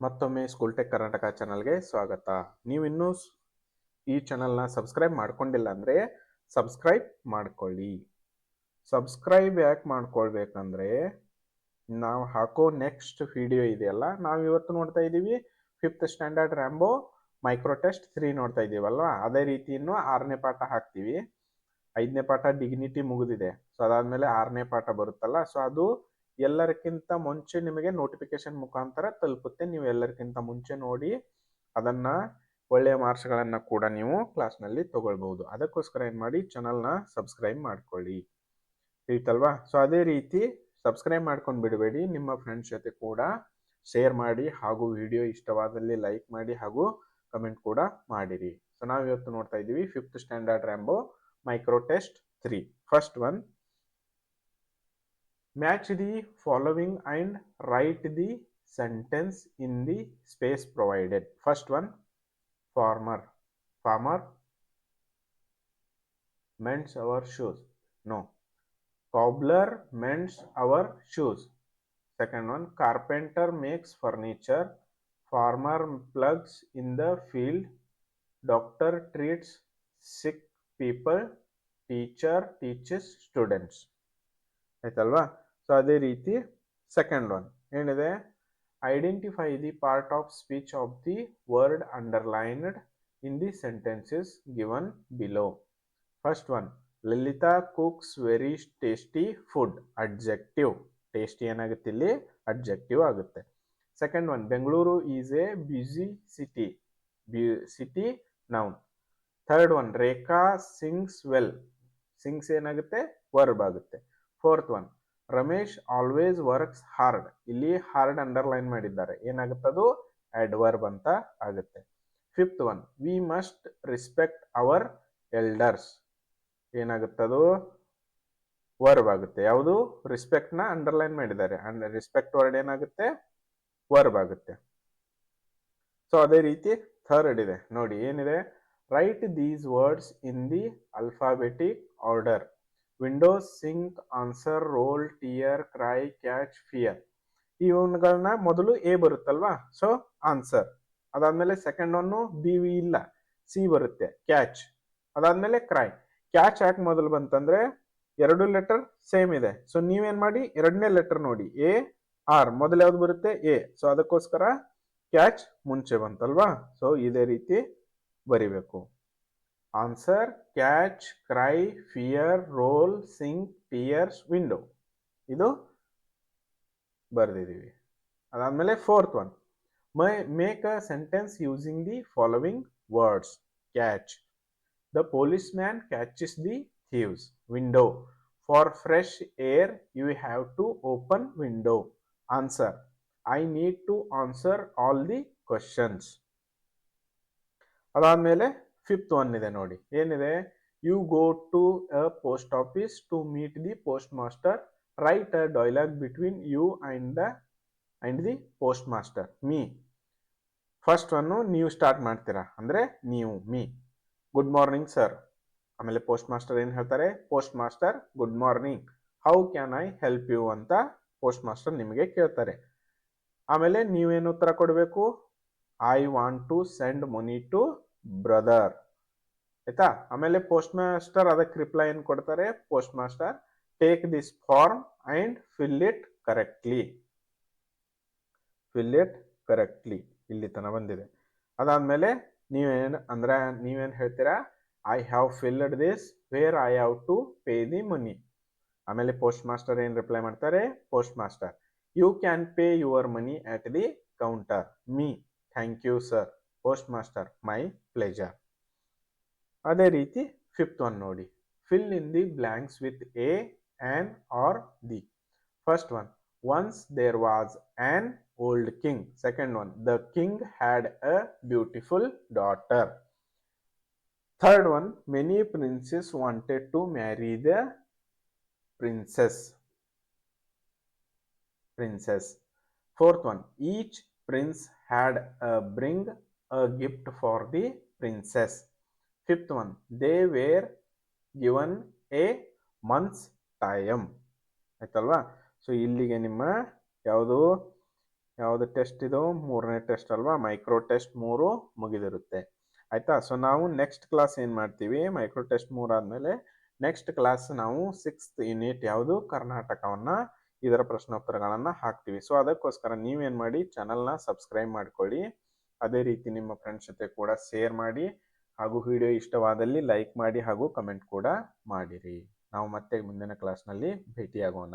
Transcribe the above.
ಮತ್ತೊಮ್ಮೆ school tech Karnataka ಚಾನಲ್ಗೆ ಸ್ವಾಗತ. ನೀವು ಇನ್ನೂ ಸ್- ಈ ಚಾನಲ್ನ ಸಬ್ಸ್ಕ್ರೈಬ್ ಮಾಡ್ಕೊಂಡಿಲ್ಲ ಅಂದರೆ ಸಬ್ಸ್ಕ್ರೈಬ್ ಮಾಡ್ಕೊಳ್ಳಿ. ಸಬ್ಸ್ಕ್ರೈಬ್ ಯಾಕೆ ಮಾಡ್ಕೊಳ್ಬೇಕಂದ್ರೆ ನಾವು ಹಾಕೋ ನೆಕ್ಸ್ಟ್ ವಿಡಿಯೋ ಇದೆಯಲ್ಲ, ನಾವು ಇವತ್ತು ನೋಡ್ತಾ ಇದ್ದೀವಿ fifth standard rainbow micro test three ನೋಡ್ತಾ ಇದ್ದೀವಲ್ವ ಅದೇ ರೀತಿ ಇನ್ನು ಆರನೇ ಪಾಠ ಹಾಕ್ತೀವಿ. ಐದನೇ ಪಾಠ ಡಿಗ್ನಿಟಿ ಮುಗಿದಿದೆ. ಸೊ ಅದಾದಮೇಲೆ ಆರನೇ ಪಾಠ ಬರುತ್ತಲ್ಲ, ಸೊ ಅದು ಎಲ್ಲರಿಗಿಂತ ಮುಂಚೆ ನಿಮಗೆ ನೋಟಿಫಿಕೇಶನ್ ಮುಖಾಂತರ ತಲುಪುತ್ತೆ. ನೀವು ಎಲ್ಲರಿಗಿಂತ ಮುಂಚೆ ನೋಡಿ ಅದನ್ನ ಒಳ್ಳೆಯ ಮಾರ್ಕ್ಸ್ಗಳನ್ನು ಕೂಡ ನೀವು ಕ್ಲಾಸ್ನಲ್ಲಿ ತಗೊಳ್ಬಹುದು. ಅದಕ್ಕೋಸ್ಕರ ಏನು ಮಾಡಿ ಚಾನಲ್ನ ಸಬ್ಸ್ಕ್ರೈಬ್ ಮಾಡ್ಕೊಳ್ಳಿ. ತಿಳಿತಲ್ವಾ ಸೊ ಅದೇ ರೀತಿ ಸಬ್ಸ್ಕ್ರೈಬ್ ಮಾಡ್ಕೊಂಡು ಬಿಡಬೇಡಿ. ನಿಮ್ಮ ಫ್ರೆಂಡ್ಸ್ ಜೊತೆ ಕೂಡ ಶೇರ್ ಮಾಡಿ ಹಾಗೂ ವಿಡಿಯೋ ಇಷ್ಟವಾದಲ್ಲಿ ಲೈಕ್ ಮಾಡಿ ಹಾಗೂ ಕಮೆಂಟ್ ಕೂಡ ಮಾಡಿರಿ. ಸೊ ನಾವು ಇವತ್ತು ನೋಡ್ತಾ ಇದ್ದೀವಿ fifth standard rainbow micro test three first one match the following and write the sentence in the space provided first one farmer farmer mends our shoes no cobbler mends our shoes second one carpenter makes furniture farmer ploughs in the field doctor treats sick people teacher teaches students ಆಯ್ತಲ್ವಾ so ಅದೇ ರೀತಿ second one ಏನಿದೆ? Identify the part of speech of the word underlined in the sentences given below first one Lalitha cooks very tasty food adjective tasty ಏನಾಗುತ್ತೆ ಇಲ್ಲಿ? Adjective ಆಗುತ್ತೆ. Second one Bengaluru is a busy city city noun third one Rekha sings well sings ಏನಾಗುತ್ತೆ? Verb ಆಗುತ್ತೆ. Fourth one Ramesh always works hard ಇಲ್ಲಿ hard underline ಮಾಡಿದ್ದಾರೆ. ಏನಾಗುತ್ತದು? Adverb ಅಂತ ಆಗುತ್ತೆ. Fifth one we must respect our elders ಏನಾಗುತ್ತದು? Verb ಆಗುತ್ತೆ. ಯಾವುದು? ರಿಸ್ಪೆಕ್ಟ್ನ ಅಂಡರ್ಲೈನ್ ಮಾಡಿದ್ದಾರೆ. ಅಂಡ್ ರಿಸ್ಪೆಕ್ಟ್ ವರ್ಡ್ ಏನಾಗುತ್ತೆ? ವರ್ಬ್ ಆಗುತ್ತೆ. ಸೊ ಅದೇ ರೀತಿ ಥರ್ಡ್ ಇದೆ. ನೋಡಿ, ಏನಿದೆ? Write these words in the alphabetic order windows sink, answer, roll, tear, cry, catch, fear. ಇವನ್ಗಳನ್ನ ಮೊದಲು ಎ ಬರುತ್ತಲ್ವಾ? So answer. ಅದಾದ್ಮೇಲೆ ಸೆಕೆಂಡ್ ಒನ್ನು ಬಿ, ವಿ ಇಲ್ಲ. ಸಿ ಬರುತ್ತೆ. ಕ್ಯಾಚ್. ಅದಾದ್ಮೇಲೆ ಕ್ರೈ. ಕ್ಯಾಚ್ ಯಾಕೆ ಮೊದಲು ಬಂತಂದ್ರೆ ಎರಡು ಲೆಟರ್ ಸೇಮ್ ಇದೆ. ಸೊ ನೀವೇನ್ ಮಾಡಿ? ಎರಡನೇ ಲೆಟರ್ ನೋಡಿ. A, R. ಮೊದಲು ಯಾವ್ದು ಬರುತ್ತೆ? ಎ. ಸೊ ಅದಕ್ಕೋಸ್ಕರ ಕ್ಯಾಚ್ ಮುಂಚೆ ಬಂತಲ್ವಾ? ಸೊ ಇದೇ ರೀತಿ ಬರಿಬೇಕು. Answer catch cry fear roll sink tears window ಇದು ಬರೆದಿದ್ದೀವಿ ಅದಾದ್ಮೇಲೆ fourth one my make a sentence using the following words catch the policeman catches the thieves window for fresh air you have to open window answer I need to answer all the questions ಅದಾದ್ಮೇಲೆ fifth one ಇದೆ ನೋಡಿ. ಏನಿದೆ? You go to a post office to meet the postmaster write a dialogue between you and the and the postmaster me first one ನೀವು start ಮಾಡ್ತೀರಾ? ಅಂದ್ರೆ ನೀವು me good morning sir ಆಮೇಲೆ postmaster ಏನು ಹೇಳ್ತಾರೆ? Postmaster good morning how can I help you ಅಂತ postmaster ನಿಮಗೆ ಕೇಳ್ತಾರೆ. ಆಮೇಲೆ ನೀವೇನು ಉತ್ತರ ಕೊಡಬೇಕು? I want to send money to brother. ಆಯ್ತಾ? ಆಮೇಲೆ ಪೋಸ್ಟ್ ಮಾಸ್ಟರ್ ಅದಕ್ಕೆ ರಿಪ್ಲೈ ಏನು ಕೊಡ್ತಾರೆ? Postmaster take this form and fill it correctly fill it correctly ಇಲ್ಲಿ ತನ ಬಂದಿದೆ. ಅದಾದ್ಮೇಲೆ ನೀವೇನು, ಅಂದ್ರೆ ನೀವೇನು ಹೇಳ್ತೀರಾ? I have filled this where I have to pay the money ಆಮೇಲೆ ಪೋಸ್ಟ್ ಮಾಸ್ಟರ್ ಏನು ರಿಪ್ಲೈ ಮಾಡ್ತಾರೆ? Postmaster you can pay your money at the counter me thank you sir postmaster my pleasure ಅದೇ ರೀತಿ ಫಿಫ್ತ್ ಒನ್ ನೋಡಿ. Fill in the blanks with a an or the first one once there was an old king second one the king had a beautiful daughter third one many princes wanted to marry the princess princess. Fourth one, each prince had a bring a gift for the princess. Fifth one, they were given a month's time. ಆಯ್ತಲ್ವಾ? So ಇಲ್ಲಿಗೆ ನಿಮ್ಮ ಯಾವುದು ಯಾವುದು test ಇದು? ಮೂರನೇ test ಅಲ್ವಾ? Micro test ಮೂರು ಮುಗಿದಿರುತ್ತೆ. ಆಯಿತಾ? ಸೊ ನಾವು ನೆಕ್ಸ್ಟ್ ಕ್ಲಾಸ್ ಏನು ಮಾಡ್ತೀವಿ? ಮೈಕ್ರೋ ಟೆಸ್ಟ್ ಮೂರಾದಮೇಲೆ ನೆಕ್ಸ್ಟ್ ಕ್ಲಾಸ್ ನಾವು ಸಿಕ್ಸ್ತ್ ಯೂನಿಟ್ ಯಾವುದು? ಕರ್ನಾಟಕವನ್ನು ಇದರ ಪ್ರಶ್ನೋತ್ತರಗಳನ್ನು ಹಾಕ್ತೀವಿ. ಸೊ ಅದಕ್ಕೋಸ್ಕರ ನೀವೇನು ಮಾಡಿ ಚಾನಲ್ನ ಸಬ್ಸ್ಕ್ರೈಬ್ ಮಾಡ್ಕೊಳ್ಳಿ. ಅದೇ ರೀತಿ ನಿಮ್ಮ ಫ್ರೆಂಡ್ಸ್ ಜೊತೆ ಕೂಡ ಶೇರ್ ಮಾಡಿ ಹಾಗೂ ವಿಡಿಯೋ ಇಷ್ಟವಾದಲ್ಲಿ ಲೈಕ್ ಮಾಡಿ ಹಾಗೂ ಕಮೆಂಟ್ ಕೂಡ ಮಾಡಿರಿ. ನಾವು ಮತ್ತೆ ಮುಂದಿನ ಕ್ಲಾಸ್ನಲ್ಲಿ ಭೇಟಿಯಾಗೋಣ.